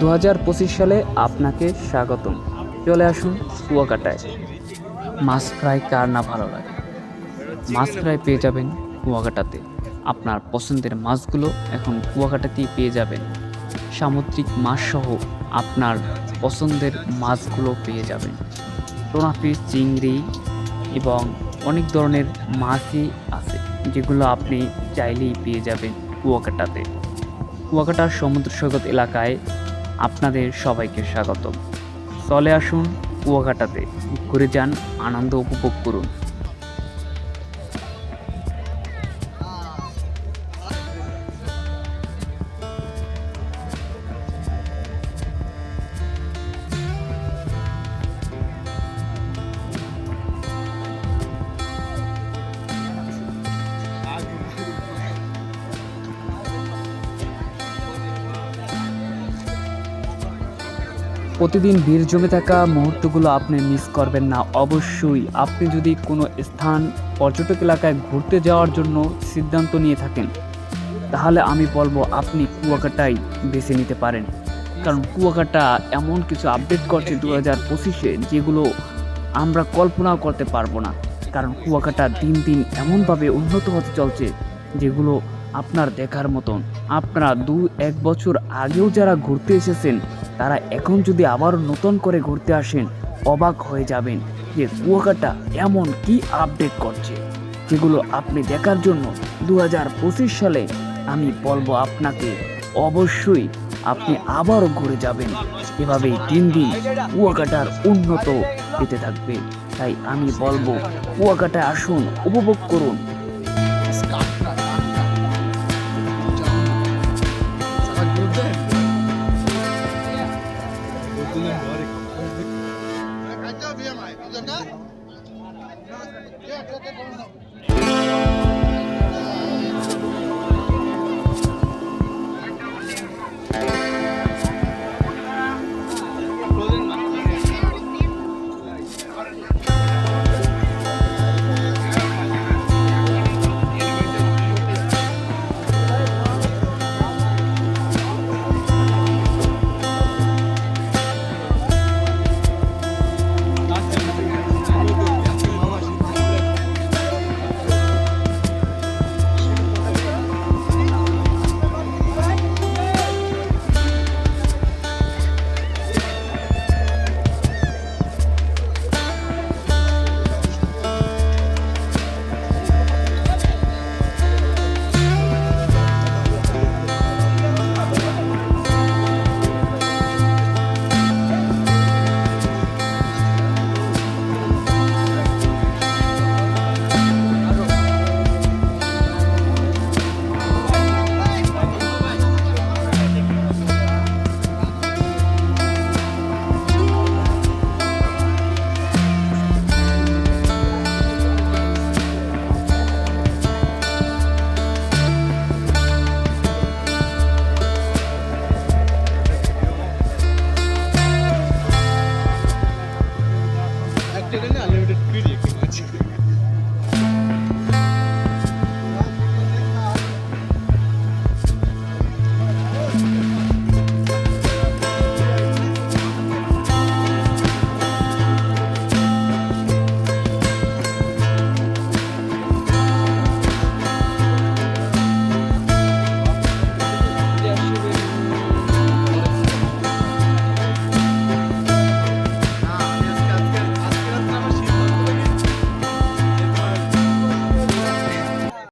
দু হাজার পঁচিশ সালে আপনাকে স্বাগতম। চলে আসুন কুয়াকাটায়। মাছ ফ্রাই কার না ভালো লাগে? মাছ ফ্রাই পেয়ে যাবেন কুয়াকাটাতে। আপনার পছন্দের মাছগুলো এখন কুয়াকাটাতেই পেয়ে যাবেন। সামুদ্রিক মাছ সহ আপনার পছন্দের মাছগুলো পেয়ে যাবেন। টোনাফি চিংড়ি এবং অনেক ধরনের মাছই আছে যেগুলো আপনি চাইলেই পেয়ে যাবেন কুয়াকাটাতে। কুয়াকাটার সমুদ্র সৈকত এলাকায় আপনাদের সবাইকে স্বাগত চলে আসুন কুয়াঘাটাতে। ঘুরে যান আনন্দ উপভোগ করুন। প্রতিদিন ভিড় জমে থাকা মুহূর্তগুলো আপনি মিস করবেন না। অবশ্যই আপনি যদি কোনো স্থান, পর্যটক এলাকায় ঘুরতে যাওয়ার জন্য সিদ্ধান্ত নিয়ে থাকেন, তাহলে আমি বলব আপনি কুয়াকাটাই বেছে নিতে পারেন। কারণ কুয়াকাটা এমন কিছু আপডেট করছে দু হাজার পঁচিশে যেগুলো আমরা কল্পনাও করতে পারব না। কারণ কুয়াকাটা দিন দিন এমনভাবে উন্নত হতে চলছে যেগুলো আপনার দেখার মতন। আপনারা দু এক বছর আগেও যারা ঘুরতে এসেছেন তারা এখন যদি আবার নতুন করে ঘুরতে আসেন, অবাক হয়ে যাবেন যে কুয়াকাটা এমন কি আপডেট করছে। যেগুলো আপনি দেখার জন্য দু হাজার পঁচিশ সালে আমি বলব আপনাকে, অবশ্যই আপনি আবারও ঘুরে যাবেন। এভাবেই দিন দিন কুয়াকাটার উন্নত পেতে থাকবে। তাই আমি বলব, কুয়াকাটায় আসুন, উপভোগ করুন। Yeah, yeah,